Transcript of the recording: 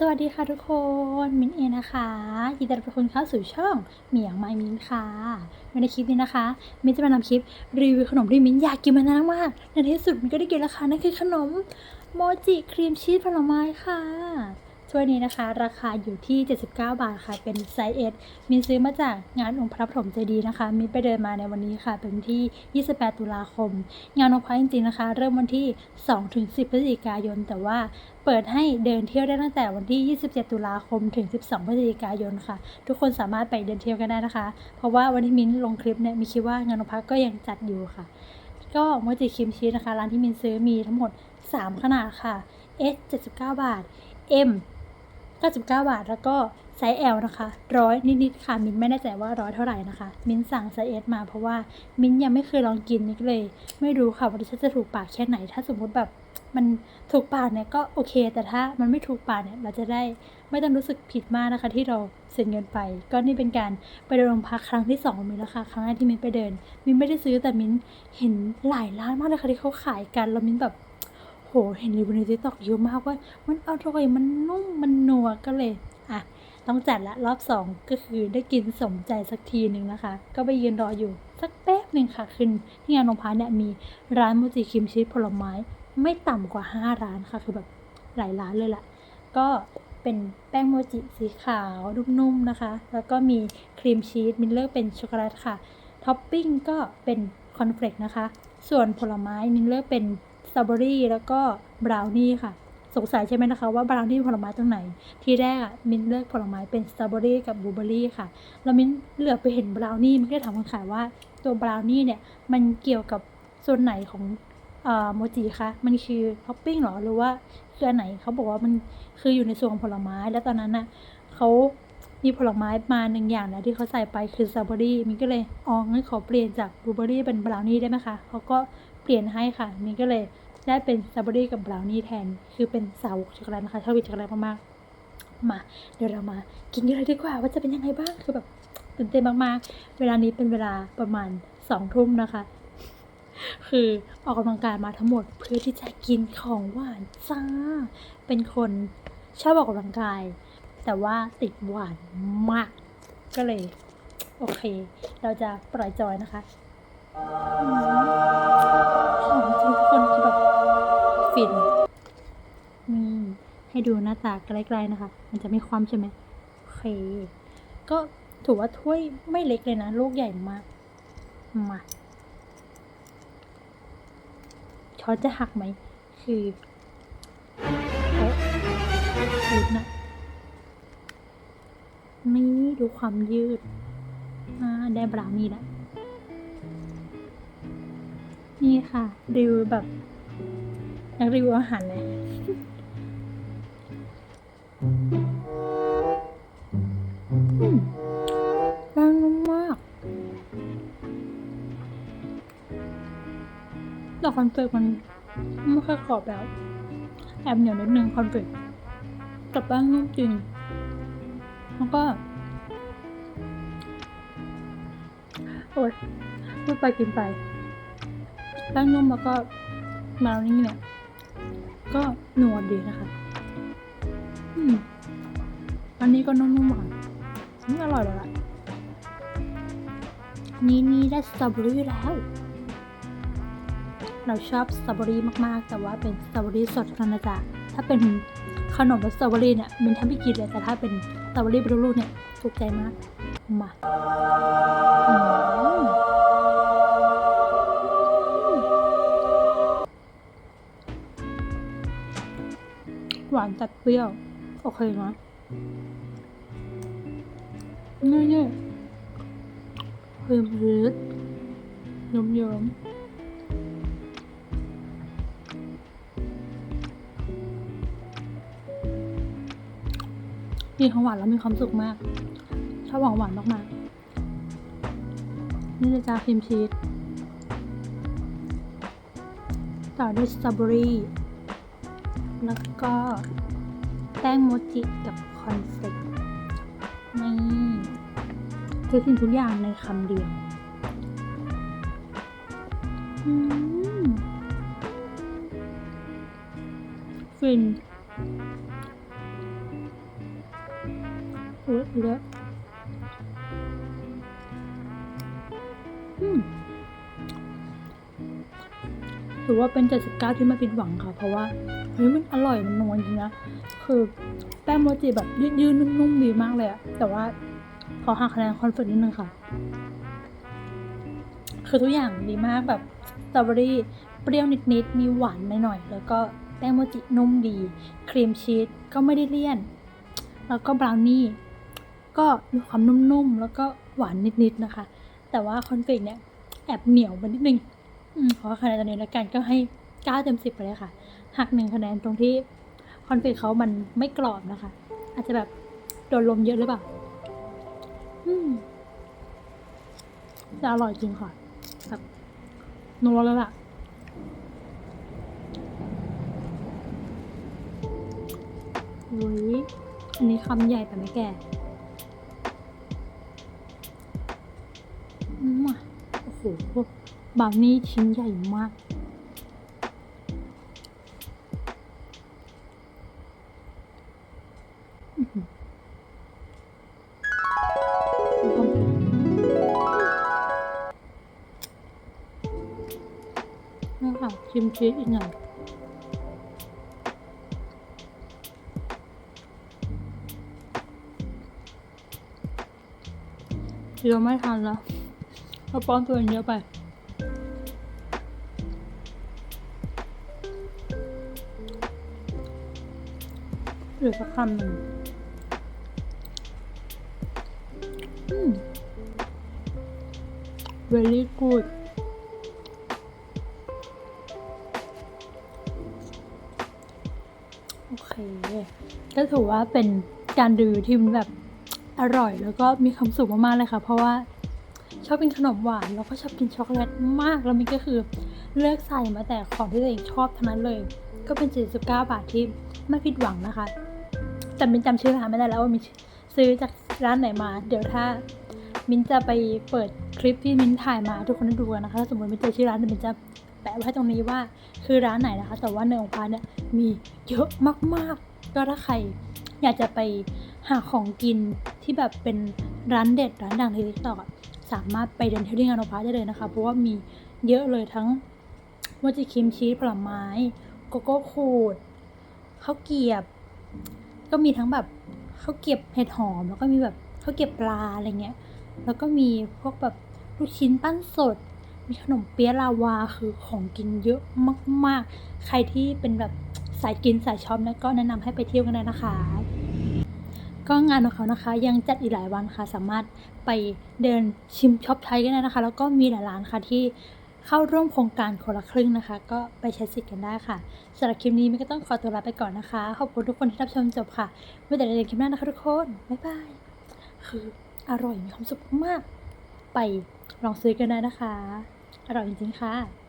สวัสดีค่ะทุกคนมิ้นเอนะคะยินดีต้อนรับทุกคนเข้าสู่ช่องเหมียงไมมิ้นค่ะในคลิปนี้นะคะมิ้นจะมานำคลิปรีวิวขนมที่มิ้นอยากกินมานานมากในที่สุดมิ้นก็ได้กินแล้วค่ะนั่นคือขนมโมจิครีมชีสผลไม้ค่ะ ถ้วยนี้นะคะ ราคาอยู่ที่ 79 บาทค่ะ เป็นไซส์เอสมิซื้อมาจากงานองค์พระปฐมเจดีย์นะคะมินไปเดินมาในวันนี้ค่ะ เป็นที่ 28 ตุลาคม งานองค์พระจริงๆนะคะ เริ่มวันที่ 2-10 พฤศจิกายน แต่ว่าเปิดให้เดินเที่ยวได้ตั้งแต่วันที่ 27 ตุลาคม ถึง 12 พฤศจิกายนค่ะ ทุกคนสามารถไปเดินเที่ยวกันได้นะคะ เพราะว่าวันที่มิ้นลงคลิปเนี่ย มีคิดว่างานองค์พระก็ยังจัดอยู่ค่ะ ก็โมจิครีมชีสนะคะ ร้านที่มินซื้อมีทั้งหมด 3 ขนาดค่ะ S 79 บาท M 99 บาท แล้วก็ไซส์ L นะคะร้อยนิดๆค่ะ มินไม่แน่ใจว่าร้อยเท่าไหร่นะคะ มินสั่งไซส์ S มาเพราะว่ามินยังไม่เคยลองกินนี่เลย ไม่รู้ค่ะว่าจะถูกปากแค่ไหน ถ้าสมมุติแบบมันถูกปากเนี่ยก็โอเค แต่ถ้ามันไม่ถูกปากเนี่ยเราจะได้ไม่ต้องรู้สึกผิดมากนะคะ ที่เราเสียเงินไป ก็นี่เป็นการไปเดินโรงพักครั้งที่สองของมินแล้วค่ะ ครั้งแรกที่มินไปเดิน มินไม่ได้ซื้อแต่มินเห็นหลายร้านมากเลยค่ะที่เขาขายกันแล้วมินแบบ เห็นรีวิวในทิกตอกเยอะมากว่า มันอร่อย มันนุ่ม มันนัวก็เลย อะ ต้องจัดละรอบสองก็คือได้กินสมใจสักทีหนึ่งนะคะ ก็ไปยืนรออยู่สักแป๊บหนึ่งค่ะ ขึ้นที่งานโรงพยาบาลเนี่ยมีร้านโมจิครีมชีสผลไม้ ไม่ต่ำกว่า 5 ร้านค่ะ คือแบบหลายร้านเลยล่ะ ก็เป็นแป้งโมจิสีขาวนุ่มๆนะคะ แล้วก็มีครีมชีสมินเลอร์เป็นช็อกโกแลตค่ะ ท็อปปิ้งก็เป็นคอนเฟลกนะคะ ส่วนผลไม้มินเลอร์เป็น ตรอเบอรี่แล้วก็บราวนี่ค่ะ สงสัยใช่ไหมนะคะว่าบราวนี่ผลไม้ตรงไหน ทีแรกอะมินเลือกผลไม้เป็นสตรอเบอรี่กับบลูเบอรี่ค่ะ แล้วมินเหลือไปเห็นบราวนี่มันก็เลยถามคนขายว่าตัวบราวนี่เนี่ยมันเกี่ยวกับส่วนไหนของโมจิคะมันคือท็อปปิ้งหรอหรือว่าคืออันไหนเขาบอกว่ามันคืออยู่ในส่วนของผลไม้แล้วตอนนั้นน่ะเขามีผลไม้มาหนึ่งอย่างนะที่เขาใส่ไปคือสตรอเบอรี่มินก็เลยอ๋องั้นขอเปลี่ยนจากบลูเบอรี่เป็นบราวนี่ได้ไหมคะเขาก็เปลี่ยนให้ค่ะมินก็เลย ได้เป็นสตรอเบอรี่กับบราวนี่แทน คือเป็นสาวช็อกโกแลตนะคะชอบกินช็อกโกแลตมากๆ มาเดี๋ยวเรามากินกันเลยดีกว่า ว่าจะเป็นยังไงบ้างคือแบบตื่นเต้นมากๆ เวลานี้เป็นเวลาประมาณสองทุ่มนะคะ คือออกกำลังกายมาทั้งหมดเพื่อที่จะกินของหวานจ้า เป็นคนชอบออกกำลังกาย แต่ว่าติดหวานมาก ก็เลย โอเค เราจะปล่อยจอยนะคะ นนี่ให้ดูหน้าตาใกล้ๆนะคะ มันจะมีความใช่ไหมโอเค ก็ถือว่าถ้วยไม่เล็กเลยนะลูกใหญ่มาก มาช้อนจะหักไหม คือโอ๊ะลุ้นะนี่ดูความยืด อ่า ได้บราวนี่แหละนี่ค่ะรีวิวแบบ นักรีวิวอาหารเลยอืมแป้งนุ่มมากแต่คอนเฟกมันไม่ค่อยกรอบแล้ว แอบเหนียวนิดนึงคอนเฟกแต่แป้งนุ่มจริง แล้วก็ โอ๊ยพูดไปกินไปแป้งนุ่มแล้วก็มาวนี่เนี่ย ก็นัวดีนะคะอืมอันนี้ก็นุ่มๆหวานอืมอร่อยเลยล่ะ นี่นี่ได้สตรอเบอรี่แล้ว เราชอบสตรอเบอรี่มากๆ แต่ว่าเป็นสตรอเบอรี่สดเท่านะจ๊ะถ้าเป็นขนมสสตรอเบอรี่เนี่ยมินทำไม่กินเลยแต่ถ้าเป็นสตรอเบอรี่เป็นลูกๆเนี่ยถูกใจมาก มา หวานจัดเปรี้ยว โอเคนะนี่นี่ครีมชีสเยิ้มๆกินของหวานแล้วมีความสุขมาก ชอบของหวานมากๆ นี่เลยจ้าครีมชีส ต่อด้วยสตรอเบอรี่ แล้วก็แป้งโมจิกับคอนเฟลกนี่คือสิ่งทุกอย่างในคำเดียวฟินอุ้ยเยอะอืม ถือว่าเป็น 79 ที่ไม่ผิดหวังค่ะ เพราะว่าเฮ้ยมันอร่อยมันนวจริงนะคือแป้งโมจิแบบยืดๆนุ่มๆดีมากเลยอะแต่ว่าขอหักคะแนนคอนเฟิร์ตนิดนึงค่ะ คือทุกอย่างดีมากแบบสตรอเบอรี่เปรี้ยวนิดๆมีหวานหน่อยๆแล้วก็แป้งโมจินุ่มดี ครีมชีสก็ไม่ได้เลี่ยน แล้วก็บราวนี่ก็มีความนุ่มๆ แล้วก็หวานนิดๆนะคะ แต่ว่าคอนเฟกเนี่ยแอบเหนียวไปนิดนึง ขอคะแนนตอนนี้แล้วกันก็ให้9เต็ม10ไปเลยค่ะ หักหนึ่งคะแนนตรงที่คอนเฟกเขามันไม่กรอบนะคะ อาจจะแบบโดนลมเยอะหรือเปล่าอืมจะอร่อยจริงค่ะแบบนัวแล้วล่ะอุ้ยอันนี้คำใหญ่แต่ไม่แก่อืมอะโอ้โห บาวนี่ชิ้นใหญ่มาก นี่ค่ะชิมชีสอีกหน่อยเดี๋ยวไม่ทันแล้วเราป้อนตัวเองเยอะไป เหลือสักคำหนึ่งอืม very good โอเค ก็ถือว่าเป็นการดูที่มันแบบอร่อยแล้วก็มีความสุขมาก ๆ เลยค่ะ เพราะว่าชอบกินขนมหวาน แล้วก็ชอบกินช็อกโกแลตมาก แล้วมันก็คือเลือกใส่มาแต่ของที่ตัวเองชอบทั้งนั้นเลย ก็เป็น49บาทที่ไม่ผิดหวังนะคะ แต่มินจำชื่อร้านไม่ได้แล้วว่ามินซื้อจากร้านไหนมา เดี๋ยวถ้ามินจะไปเปิดคลิปที่มินถ่ายมาทุกคนได้ดูกันนะคะถ้าสมมติมินเจอชื่อร้านมินจะแปะไว้ตรงนี้ว่าคือร้านไหนนะคะ แต่ว่าในองค์พาเนี่ยมีเยอะมากๆ ก็ถ้าใครอยากจะไปหาของกินที่แบบเป็นร้านเด็ดร้านดังในทิกตอกสามารถไปเดินเที่ยวที่งานองค์พาได้เลยนะคะ เพราะว่ามีเยอะเลยทั้งโมจิครีมชีสผลไม้ โกโก้ขูดข้าวเกียบ ก็มีทั้งแบบข้าวเกรียบเห็ดหอม แล้วก็มีแบบข้าวเกรียบปลาอะไรเงี้ย แล้วก็มีพวกแบบลูกชิ้นปั้นสด มีขนมเปี๊ยะลาวาคือของกินเยอะมาก ๆ ใครที่เป็นแบบสายกินสายช็อปนะก็แนะนำให้ไปเที่ยวกันได้นะคะ ก็งานของเขานะคะ ยังจัดอีกหลายวันค่ะ สามารถไปเดินชิมช็อปไทยกันได้นะคะ แล้วก็มีหลายร้านค่ะที่ เข้าร่วมโครงการคนละครึ่งนะคะ ก็ไปใช้สิทธิ์กันได้ค่ะสำหรับคลิปนี้ไม่ก็ต้องขอตัวลาไปก่อนนะคะ ขอบคุณทุกคนที่รับชมจบค่ะไว้แต่ในคลิปหน้านะคะทุกคน บ๊ายบาย คืออร่อยมีความสุขมาก ไปลองซื้อกันได้นะคะ อร่อยจริงๆค่ะ